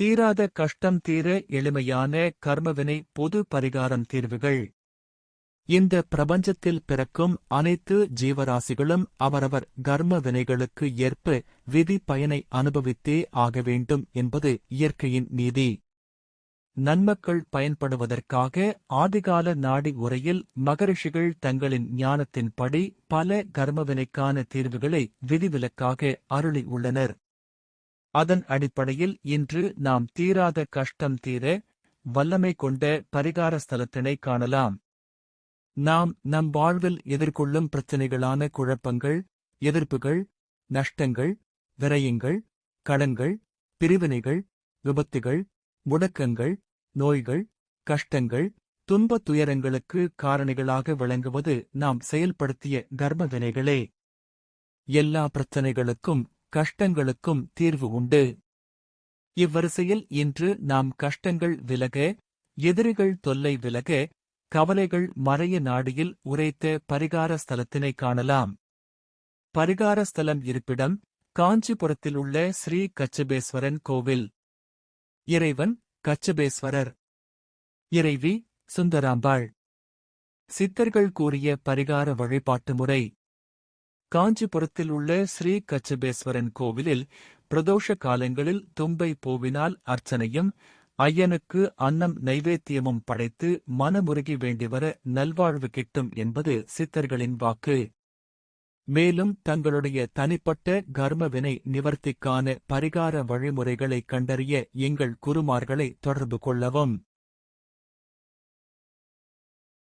தீராத கஷ்டம் தீர எளிமையான கர்மவினை பொது பரிகாரம் தீர்வுகள். இந்த பிரபஞ்சத்தில் பிறக்கும் அனைத்து ஜீவராசிகளும் அவரவர் கர்ம வினைகளுக்கு ஏற்ப விதி பயனை அனுபவித்தே ஆக வேண்டும் என்பது இயற்கையின் நீதி. நன்மக்கள் பயன்படுவதற்காக ஆதிகால நாடி உரையில் மகரிஷிகள் தங்களின் ஞானத்தின்படி பல கர்மவினைக்கான தீர்வுகளை விதிவிலக்காக அருளி உள்ளனர். அதன் அடிப்படையில் இன்று நாம் தீராத கஷ்டம் தீர வல்லமை கொண்ட பரிகார ஸ்தலத்தினை காணலாம். நாம் நம் வாழ்வில் எதிர்கொள்ளும் பிரச்சினைகளான குழப்பங்கள் எதிர்ப்புகள் நஷ்டங்கள் விரயங்கள் கடன்கள் பிரிவினைகள் விபத்துகள் முடக்கங்கள் நோய்கள் கஷ்டங்கள் துன்பத் துயரங்களுக்கு காரணிகளாக விளங்குவது நாம் செயல்படுத்திய கர்ம வினைகளே. எல்லா பிரச்சனைகளுக்கும் கஷ்டங்களுக்கும் தீர்வு உண்டு. இவ்வரிசையில் இன்று நாம் கஷ்டங்கள் விலக எதிரிகள் தொல்லை விலக கவலைகள் மறைய நாடியில் உரைத்த பரிகார ஸ்தலத்தினை காணலாம். பரிகார ஸ்தலம் இருப்பிடம் காஞ்சிபுரத்தில் உள்ள ஸ்ரீ கச்சபேஸ்வரன் கோவில். இறைவன் கச்சபேஸ்வரர். இறைவி சுந்தராம்பாள். சித்தர்கள் கூறிய பரிகார வழிபாட்டு முறை. காஞ்சிபுரத்தில் உள்ள ஸ்ரீ கச்சபேஸ்வரன் கோவிலில் பிரதோஷ காலங்களில் தும்பை பூவினால் அர்ச்சனையும் ஐயனுக்கு அன்னம் நைவேத்தியமும் படைத்து மனமுருகி வேண்டிவர நல்வாழ்வு கிட்டும் என்பது சித்தர்களின் வாக்கு. மேலும் தங்களுடைய தனிப்பட்ட கர்மவினை நிவர்த்திக்கான பரிகார வழிமுறைகளை கண்டறிய எங்கள் குருமார்களை தொடர்பு கொள்ளவும்.